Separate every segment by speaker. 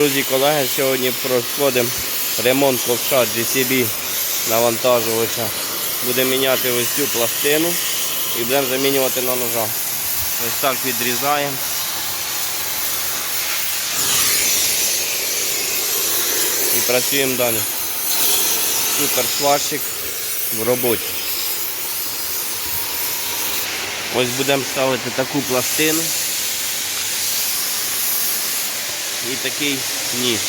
Speaker 1: Друзі, колеги, сьогодні проходимо ремонт ковша GCB навантажувача. Будемо міняти ось цю пластину і будемо замінювати на ножа. Ось так відрізаємо. І працюємо далі. Супер сварщик в роботі. Ось будемо ставити таку пластину і такий ніж.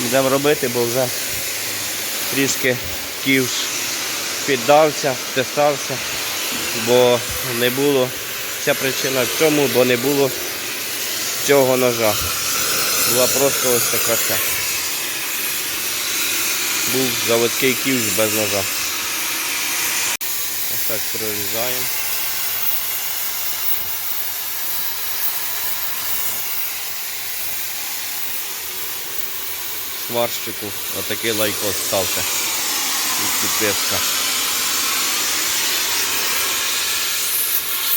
Speaker 1: Будемо робити, бо вже трішки ківш піддався, стисався, бо не було. Вся причина в чому, бо не було цього ножа. Була просто ось така ця. Був заводський ківш без ножа. Ось так прорізаємо. Сварщику отакий лайкос ставте. І підписка.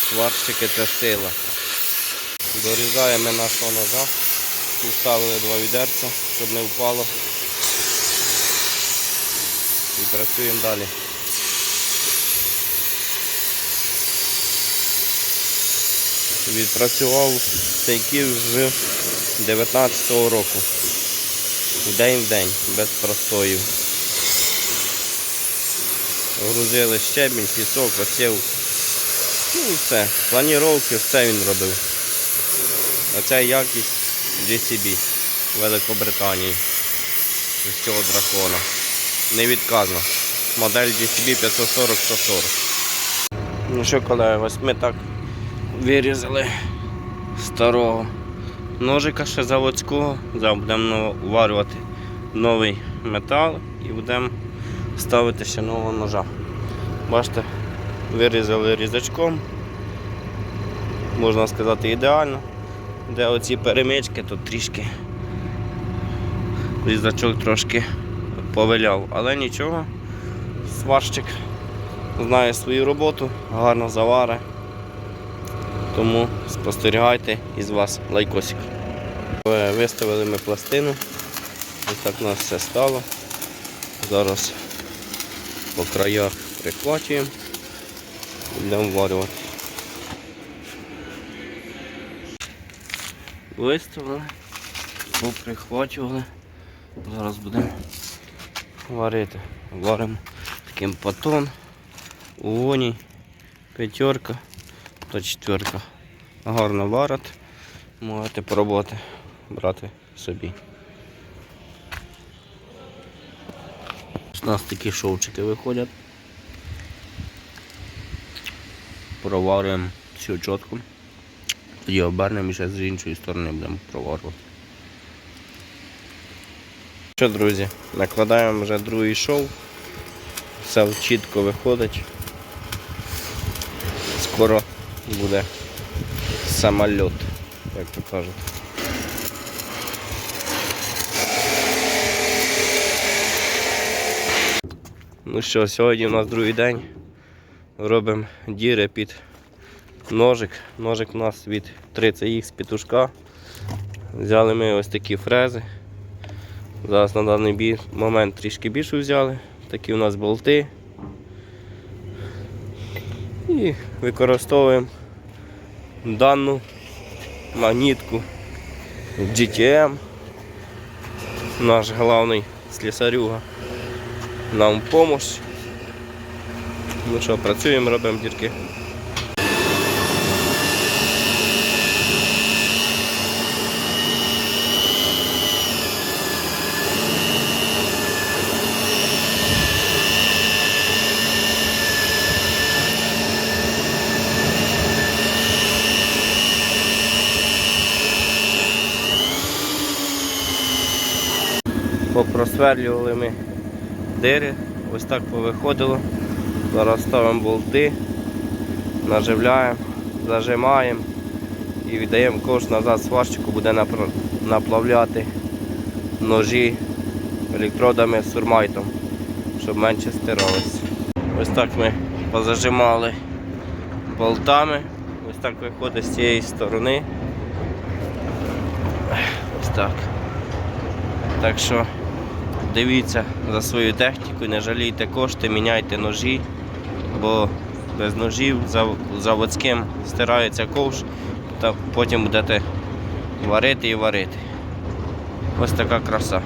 Speaker 1: Сварщики це сила. Дорізаємо нашого ножа. Вставили два відерця, щоб не впало. І працюємо далі. Відпрацював цей ків з 19-го року. День в день, без простоїв. Грузили щебінь, пісок, осів. Ну і все. Планіровки, все він робив. Оце якість GCB Великобританії. З цього дракона. Невідказно. Модель GCB 540-140. Ну що, колеги, ось ми так вирізали старого ножика ще заводського. Зараз будемо уварювати новий метал і будемо ставити ще нового ножа. Бачите, вирізали різачком. Можна сказати ідеально. Де оці перемички, тут трішки різачок трошки повиляв, але нічого, сварщик знає свою роботу, гарно заваре. Тому спостерігайте із вас лайкосик. Е, Виставили ми пластину. Ось так у нас все стало. Зараз по краях прихвачуємо і будемо варювати. Виставили, поприхвачували. Зараз будемо варити. Варимо таким патон, угоні, п'ятерка та четверка. Гарно варить. Можете пробувати брати собі. У нас такі шовчики виходять. Проварюємо всю чітку. Тоді обернемо і ще з іншої сторони будемо проварювати. Що, друзі, накладаємо вже другий шов. Все чітко виходить. Скоро буде самоліт, як то кажуть. Ну що, сьогодні у нас другий день. Робимо діри під ножик. Ножик у нас від 30х з петушка. Взяли ми ось такі фрези. Зараз на даний момент трішки більше взяли. Такі у нас болти. І використовуємо дану магнітку GTM. Наш головний слісарюга нам в помощь. Ну що, працюємо, робимо дірки. Попросверлювали ми дири, ось так повиходило. Зараз ставимо болти, наживляємо, зажимаємо і віддаємо кошт назад сварщику, буде наплавляти ножі електродами з сурмайтом, щоб менше стиралися. Ось так ми позажимали болтами. Ось так виходить з цієї сторони. Ось так. Так що дивіться за свою техніку, не жалійте кошти, міняйте ножі, бо без ножів зав- заводським стирається ковш, та потім будете варити і варити. Ось така краса.